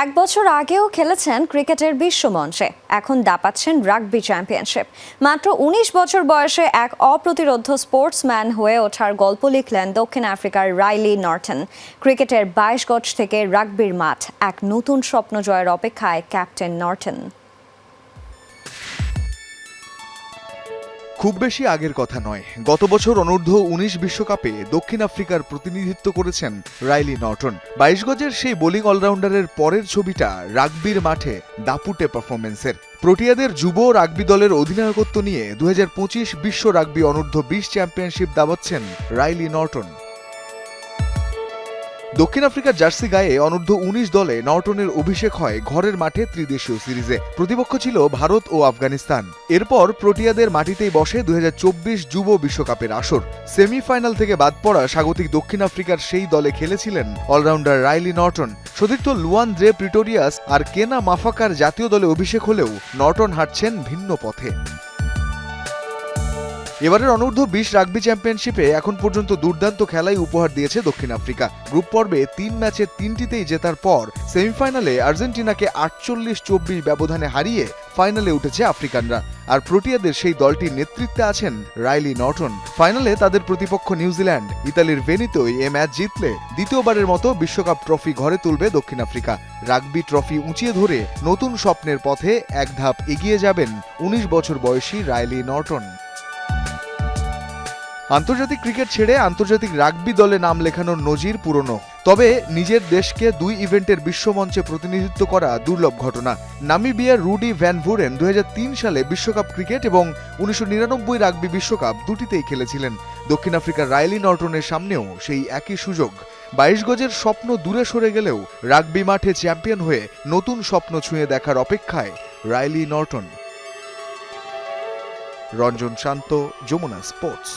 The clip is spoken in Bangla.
এক বছর আগেও খেলেছেন ক্রিকেটের বিশ্বমঞ্চে। এখন দাপাচ্ছেন রাগবি চ্যাম্পিয়নশিপ। মাত্র উনিশ বছর বয়সে এক অপ্রতিরোধ স্পোর্টসম্যান হয়ে ওঠার গল্প লিখলেন দক্ষিণ আফ্রিকার রাইলি নর্টন। ক্রিকেটের বাইশ গজ থেকে রাগবির মাঠ, এক নতুন স্বপ্ন জয়ের অপেক্ষায় ক্যাপ্টেন নর্টন। খুব বেশি আগের কথা নয়। গত বছর অনূর্ধ্ব উনিশ বিশ্বকাপে দক্ষিণ আফ্রিকার প্রতিনিধিত্ব করেছেন রাইলি নর্টন। বাইশ গজের সেই বোলিং অলরাউন্ডারের পরের ছবিটা রাগবির মাঠে দাপুটে পারফরমেন্সের প্রোটিয়াদের যুব রাগবি দলের অধিনায়কত্ব নিয়ে দু বিশ্ব রাগবি অনূর্ধ্ব বিশ চ্যাম্পিয়নশিপ দাবাচ্ছেন রাইলি নর্টন। দক্ষিণ আফ্রিকার জার্সি গায়ে অনূর্ধ্ব উনিশ দলে নর্টনের অভিষেক হয় ঘরের মাঠে ত্রিদেশীয় সিরিজে। প্রতিপক্ষ ছিল ভারত ও আফগানিস্তান। এরপর প্রোটিয়াদের মাটিতেই বসে দু হাজার চব্বিশ যুব বিশ্বকাপের আসর। সেমিফাইনাল থেকে বাদ পড়া স্বাগতিক দক্ষিণ আফ্রিকার সেই দলে খেলেছিলেন অলরাউন্ডার রাইলি নর্টন। সতীর্থ লুয়ান দ্রে প্রিটোরিয়াস আর কেনা মাফাকার জাতীয় দলে অভিষেক হলেও নর্টন হাঁটছেন ভিন্ন পথে। এবারের অনূর্ধ্ব বিশ রাগবি চ্যাম্পিয়নশিপে এখন পর্যন্ত দুর্দান্ত খেলাই উপহার দিয়েছে দক্ষিণ আফ্রিকা। গ্রুপ পর্বে তিন ম্যাচের তিনটিতেই জেতার পর সেমিফাইনালে আর্জেন্টিনাকে আটচল্লিশ চব্বিশ ব্যবধানে হারিয়ে ফাইনালে উঠেছে আফ্রিকানরা। আর প্রোটিয়াদের সেই দলটির নেতৃত্বে আছেন রাইলি নর্টন। ফাইনালে তাদের প্রতিপক্ষ নিউজিল্যান্ড। ইতালির ভেনিতোয় এ ম্যাচ জিতলে দ্বিতীয়বারের মতো বিশ্বকাপ ট্রফি ঘরে তুলবে দক্ষিণ আফ্রিকা। রাগবি ট্রফি উঁচিয়ে ধরে নতুন স্বপ্নের পথে এক ধাপ এগিয়ে যাবেন উনিশ বছর বয়সী রাইলি নর্টন। আন্তর্জাতিক ক্রিকেট ছেড়ে আন্তর্জাতিক রাগবি দলে নাম লেখানোর নজির পুরনো। তবে নিজের দেশকে দুই ইভেন্টের বিশ্বমঞ্চে প্রতিনিধিত্ব করা দুর্লভ ঘটনা। নামিবিয়ার রুডি ভ্যান ভুরেন দু সালে বিশ্বকাপ ক্রিকেট এবং উনিশশো নিরানব্বই রাগবি বিশ্বকাপ দুটিতেই খেলেছিলেন। দক্ষিণ আফ্রিকার রাইলি নর্টনের সামনেও সেই একই সুযোগ। বাইশ গজের স্বপ্ন দূরে সরে গেলেও রাগবি মাঠে চ্যাম্পিয়ন হয়ে নতুন স্বপ্ন ছুঁয়ে দেখার অপেক্ষায় Riley Norton. Ranjan Shanto, Jamuna sports.